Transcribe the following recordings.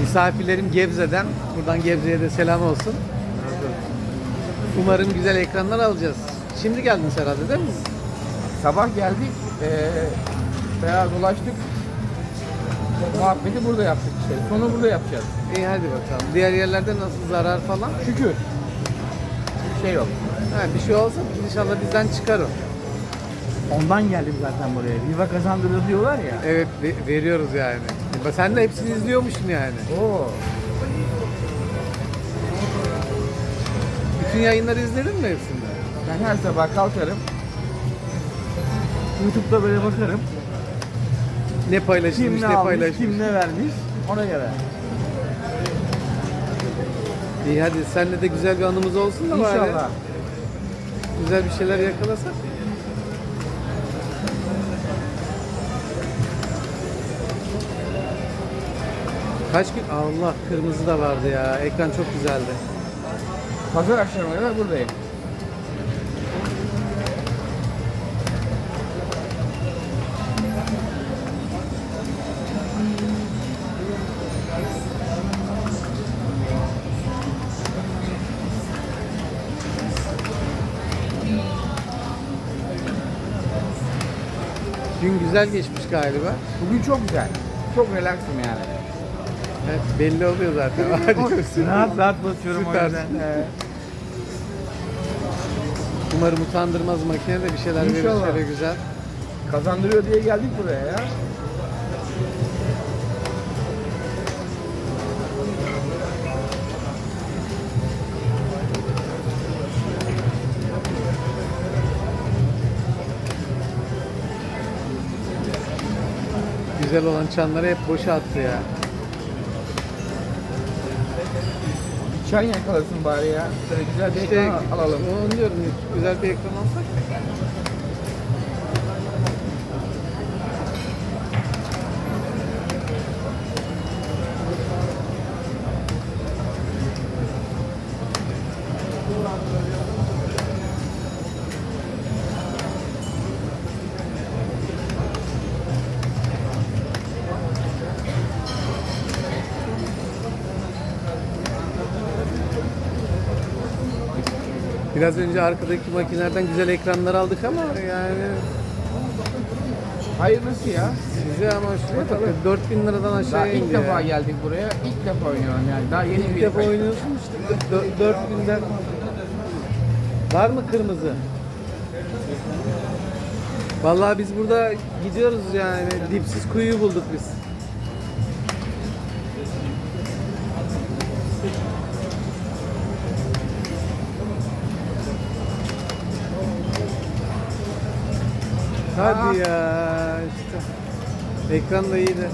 Misafirlerim Gebze'den. Buradan Gebze'ye de selam olsun. Umarım güzel ekranlar alacağız. Şimdi geldin herhalde değil mi? Sabah geldik, veya dolaştık. Muhabbeti burada yaptık işte. Sonu burada yapacağız. İyi hadi bakalım. Diğer yerlerde nasıl zarar falan? Şükür. Bir şey yok. Ha, bir şey olsa inşallah bizden çıkar o. Ondan geldim zaten buraya. Viva kazandırır diyorlar ya. Evet ve- veriyoruz yani. Sen de hepsini izliyormuşsun yani. Oo. Bütün yayınları izledin mi hepsini? Ben her sabah kalkarım. YouTube'da böyle bakarım. Ne paylaşılmış, Kim ne ne almış, paylaşmış. kim ne vermiş. Ona göre. İyi hadi seninle de güzel bir anımız olsun da bari. İnşallah. Güzel bir şeyler yakalasak. Kaç gün? Allah kırmızı da vardı ya. Ekran çok güzeldi. Pazar akşamı kadar buradayım. Gün güzel geçmiş galiba. Bugün çok güzel. Çok relaxım yani. Evet, belli oluyor zaten. Rahat rahat basıyorum Süper. o yüzden. Ee, Umarım utandırmaz makine de bir şeyler verir İnşallah. şöyle güzel. kazandırıyor diye geldik buraya ya. Güzel olan çanları hep boşa attı ya. Çay yakalasın bari ya. Böyle güzel bir İşte ekran alalım. onu diyorum güzel bir ekran alsak. Biraz önce arkadaki makinelerden güzel ekranlar aldık ama yani Hayırlısı ya. size ama şuraya bakın 4000 liradan Daha aşağıya ilk indi defa ya. geldik buraya. İlk defa oynuyorum yani. Daha yeni İlk bir defa oynuyorsun işte 4000'den. Var mı kırmızı? Vallahi biz burada gidiyoruz yani dipsiz kuyuyu bulduk biz. Hadi ya işte. Ekran da iyiydi.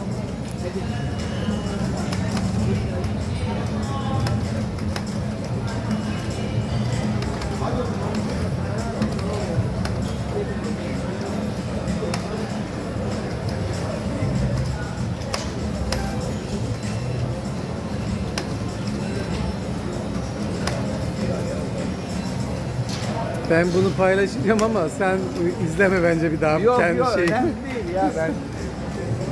Ben bunu paylaşacağım ama sen izleme bence bir daha Yok kendi yok şeyini. önemli değil ya ben.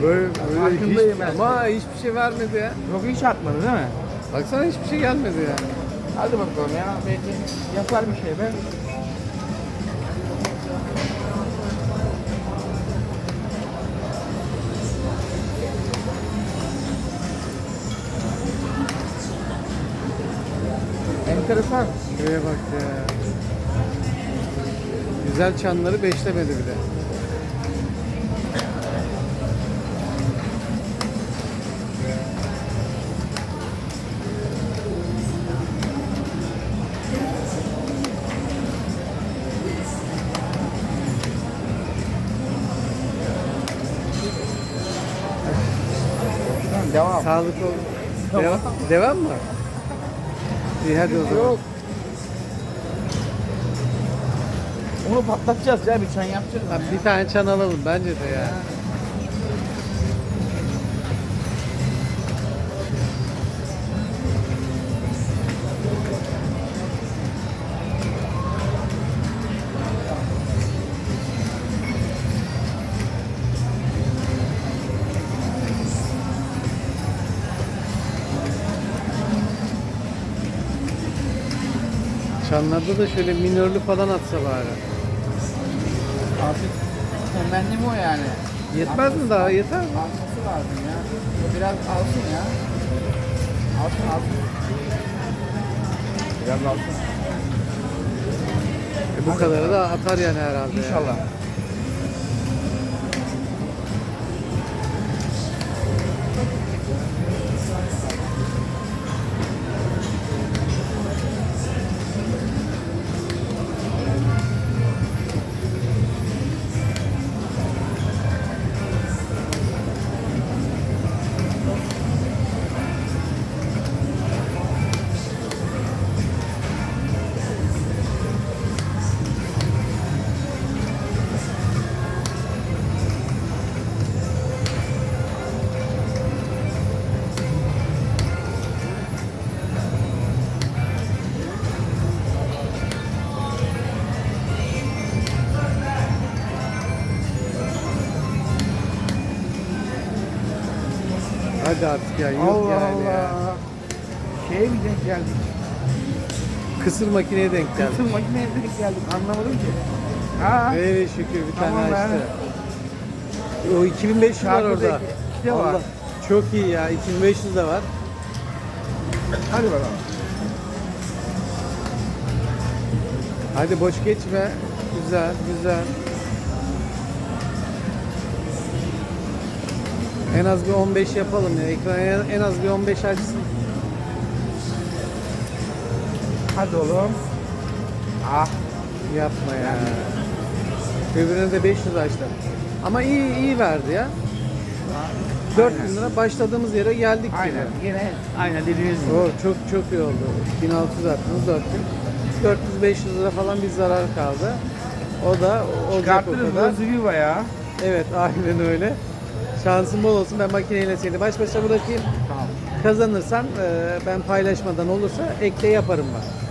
Böyle, böyle Farkındayım hiç, ben. ama hiçbir şey vermedi ya. Yok hiç atmadı değil mi? Baksana hiçbir şey gelmedi yani. Hadi bakalım ya. Belki yapar bir şey be. Enteresan. Şuraya bak ya. Güzel çanları beşlemedi bile. Devam. Sağlık ol. Devam, devam mı? İyi hadi o zaman. Yok. Onu patlatacağız ya bir çan yapacağız. Abi bir tane çan alalım bence de ya. Çanlarda da şöyle minörlü falan atsa bari. Artık temennim o yani. Yetmez mi daha? Yeter mi? Alması lazım ya. Biraz alsın ya. Alsın alsın. Biraz alsın. E, bu kadarı da atar yani herhalde. İnşallah. Hadi artık ya. Yok Allah yani ya. Allah. Şeye mi denk geldik? Kısır makineye denk geldi. Kısım makineye denk geldik. Anlamadım ki. Ha. Evet şükür bir tane Tamam, açtı. ben- O 2500 var orada. işte var. Allah, Çok iyi ya. 2500 de var. Hadi bakalım. Hadi boş geçme. Güzel, güzel. En az bir 15 yapalım ya. Ekran en, az bir 15 açsın. Hadi oğlum. Ah. Yapma ya. Öbürüne de 500 açtı. Ama iyi iyi verdi ya. 4000 lira başladığımız yere geldik yine. Aynen. Yine aynen dediğiniz gibi. O çok çok iyi oldu. 1600 attınız 4000. 400-500 lira falan bir zarar kaldı. O da olacak o Çıkarttınız kadar. Burası Viva ya. Evet aynen öyle. Şansın bol olsun ben makineyle seni baş başa bırakayım. Tamam. Kazanırsan e, ben paylaşmadan olursa ekle yaparım ben.